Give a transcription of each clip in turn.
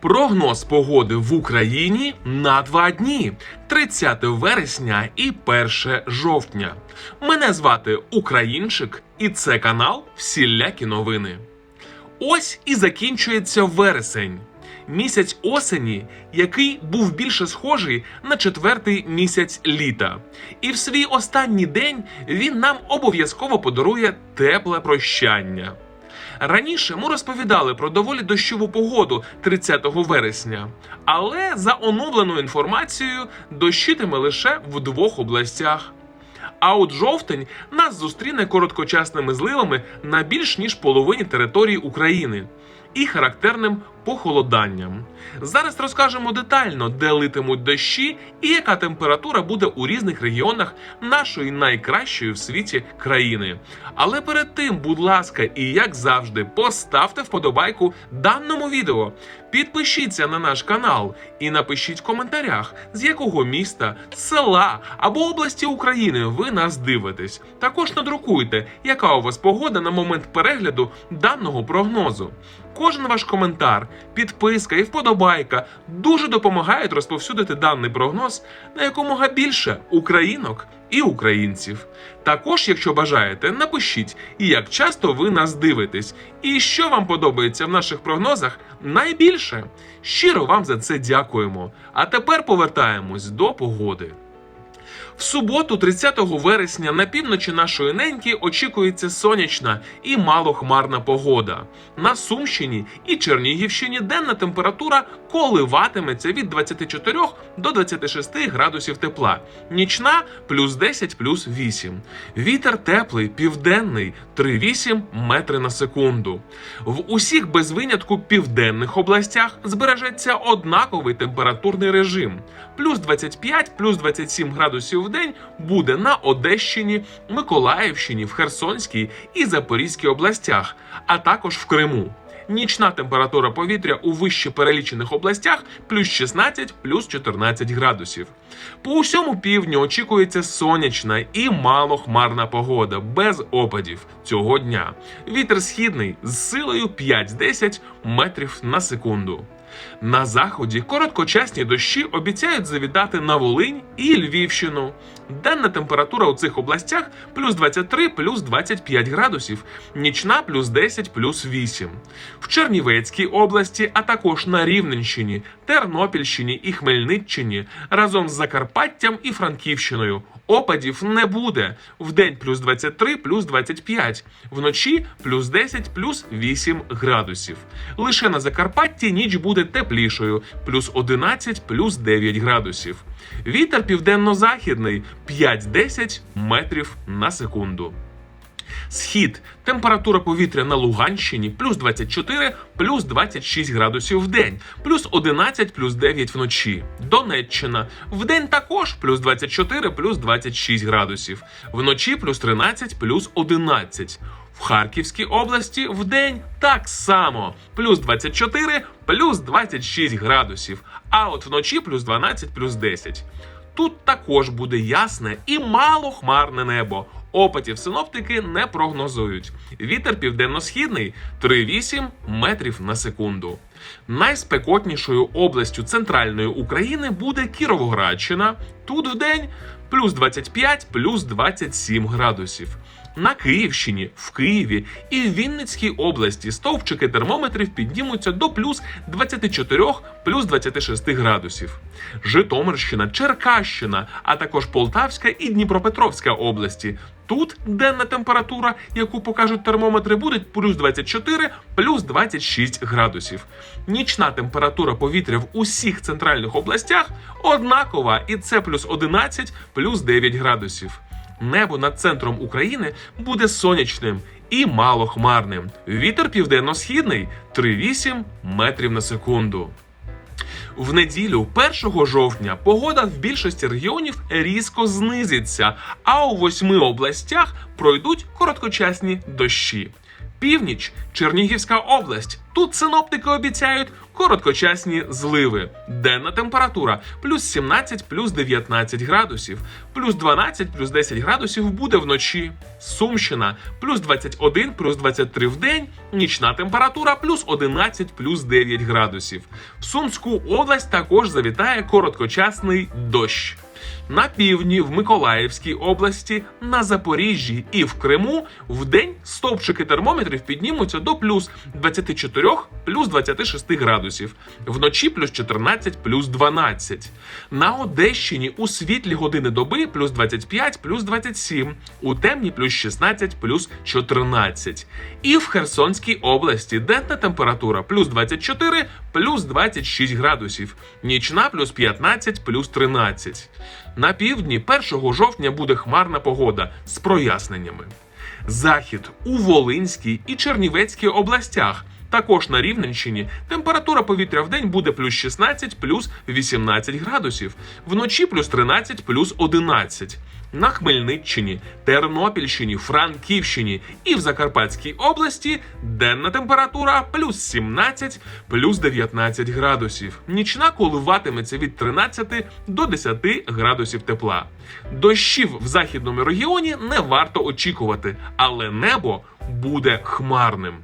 Прогноз погоди в Україні на два дні 30 вересня і 1 жовтня. Мене звати Українчик, і це канал Всілякі новини. Ось і закінчується вересень. Місяць осені, який був більше схожий на четвертий місяць літа. І в свій останній день він нам обов'язково подарує тепле прощання. Раніше ми розповідали про доволі дощову погоду 30 вересня, але за оновленою інформацією дощитиме лише в двох областях. А от жовтень нас зустріне короткочасними зливами на більш ніж половині території України і характерним похолоданням. Зараз розкажемо детально, де литимуть дощі і яка температура буде у різних регіонах нашої найкращої в світі країни. Але перед тим, будь ласка, і як завжди, поставте вподобайку даному відео, підпишіться на наш канал і напишіть в коментарях, з якого міста, села або області України ви нас дивитесь. Також надрукуйте, яка у вас погода на момент перегляду даного прогнозу. Кожен ваш коментар, підписка і вподобайка дуже допомагають розповсюдити даний прогноз на якомога більше українок і українців. Також, якщо бажаєте, напишіть, як часто ви нас дивитесь, і що вам подобається в наших прогнозах найбільше. Щиро вам за це дякуємо. А тепер повертаємось до погоди. В суботу, 30 вересня, на півночі нашої неньки очікується сонячна і малохмарна погода. На Сумщині і Чернігівщині денна температура коливатиметься від 24 до 26 градусів тепла. Нічна плюс 10, плюс 8. Вітер теплий, південний 3,8 метри на секунду. В усіх без винятку південних областях збережеться однаковий температурний режим. Плюс 25, плюс 27 градусів в день буде на Одещині, Миколаївщині, в Херсонській і Запорізькій областях, а також в Криму. Нічна температура повітря у вище перелічених областях плюс 16, плюс 14 градусів. По усьому півдню очікується сонячна і малохмарна погода без опадів цього дня. Вітер східний з силою 5-10 метрів на секунду. На заході короткочасні дощі обіцяють завітати на Волинь і Львівщину. Денна температура у цих областях плюс 23, плюс 25 градусів, нічна плюс 10, плюс 8. В Чернівецькій області, а також на Рівненщині, Тернопільщині і Хмельниччині разом з Закарпаттям і Франківщиною. Опадів не буде. Вдень плюс 23, плюс 25, вночі плюс 10, плюс 8 градусів. Лише на Закарпатті ніч буде теплішою, плюс 11, плюс 9 градусів. Вітер південно-західний 5-10 метрів на секунду. Схід температура повітря на Луганщині плюс 24, плюс 26 градусів в день, плюс 11, плюс 9 вночі. Донеччина вдень також плюс 24, плюс 26 градусів, вночі плюс 13, плюс 11. В Харківській області в день так само плюс 24, плюс 26 градусів, а от вночі плюс 12, плюс 10. Тут також буде ясне і малохмарне небо. Опитів синоптики не прогнозують. Вітер південно-східний 3,8 метрів на секунду. Найспекотнішою областю центральної України буде Кіровоградщина. Тут вдень плюс 25, плюс 27 градусів. На Київщині, в Києві і в Вінницькій області стовпчики термометрів піднімуться до плюс 24, плюс 26 градусів. Житомирщина, Черкащина, а також Полтавська і Дніпропетровська області. Тут денна температура, яку покажуть термометри, буде плюс 24, плюс 26 градусів. Нічна температура повітря в усіх центральних областях однакова, і це плюс 11, плюс 9 градусів. Небо над центром України буде сонячним і малохмарним. Вітер південно-східний 3,8 метрів на секунду. В неділю, 1 жовтня, погода в більшості регіонів різко знизиться, а у восьми областях пройдуть короткочасні дощі. Північ, Чернігівська область. Тут синоптики обіцяють короткочасні зливи. Денна температура плюс 17, плюс 19 градусів, плюс 12, плюс 10 градусів буде вночі. Сумщина плюс 21, плюс 23 в день, нічна температура плюс 11, плюс 9 градусів. В Сумську область також завітає короткочасний дощ. На півдні в Миколаївській області, на Запоріжжі і в Криму в день стовпчики термометрів піднімуться до плюс 24, плюс 26 градусів, вночі плюс 14, плюс 12. На Одещині у світлі години доби плюс 25, плюс 27, у темні плюс 16, плюс 14. І в Херсонській області денна температура плюс 24, плюс 26 градусів, нічна плюс 15, плюс 13. На півдні 1 жовтня буде хмарна погода з проясненнями. Захід у Волинській і Чернівецькій областях. Також на Рівненщині температура повітря в день буде плюс 16, плюс 18 градусів, вночі плюс 13, плюс 11. На Хмельниччині, Тернопільщині, Франківщині і в Закарпатській області денна температура плюс 17, плюс 19 градусів. Нічна коливатиметься від 13 до 10 градусів тепла. Дощів в західному регіоні не варто очікувати, але небо буде хмарним.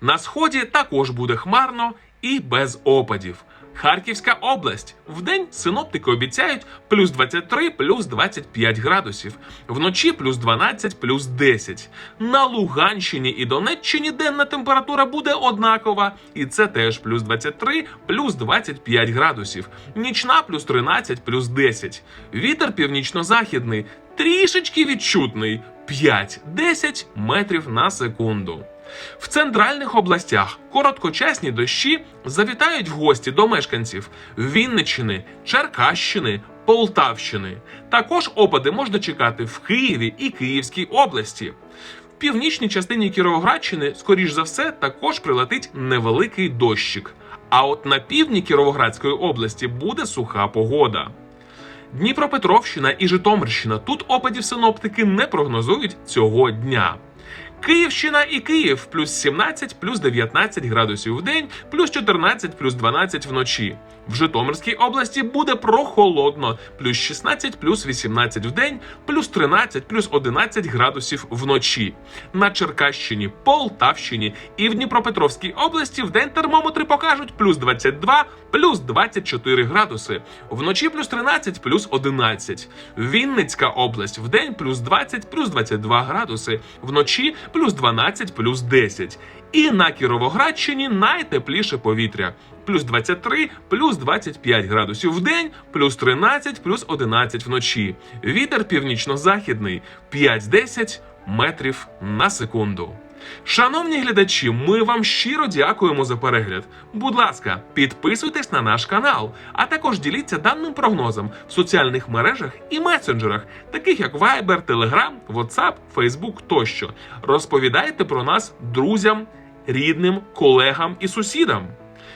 На сході також буде хмарно і без опадів. Харківська область. Вдень синоптики обіцяють плюс 23, плюс 25 градусів, вночі плюс 12, плюс 10. На Луганщині і Донеччині денна температура буде однакова, і це теж плюс 23, плюс 25 градусів, нічна плюс 13, плюс 10. Вітер північно-західний трішечки відчутний 5-10 метрів на секунду. В центральних областях короткочасні дощі завітають в гості до мешканців Вінниччини, Черкащини, Полтавщини. Також опади можна чекати в Києві і Київській області. В північній частині Кіровоградщини, скоріш за все, також прилетить невеликий дощик. А от на півдні Кіровоградської області буде суха погода. Дніпропетровщина і Житомирщина тут опадів синоптики не прогнозують цього дня. Київщина і Київ плюс 17, плюс 19 градусів в день, плюс 14, плюс 12 вночі. В Житомирській області буде прохолодно, плюс 16, плюс 18 в день, плюс 13, плюс 11 градусів вночі. На Черкащині, Полтавщині і в Дніпропетровській області в день термометри покажуть плюс 22, плюс 24 градуси. Вночі плюс 13, плюс 11. Вінницька область в день плюс 20, плюс 22 градуси. Вночі плюс 12, плюс 10. І на Кіровоградщині найтепліше повітря. Плюс 23, плюс 25 градусів в день, плюс 13, плюс 11 вночі. Вітер північно-західний 5-10 метрів на секунду. Шановні глядачі, ми вам щиро дякуємо за перегляд. Будь ласка, підписуйтесь на наш канал, а також діліться даним прогнозом в соціальних мережах і месенджерах, таких як Viber, Telegram, WhatsApp, Facebook тощо. Розповідайте про нас друзям, рідним, колегам і сусідам.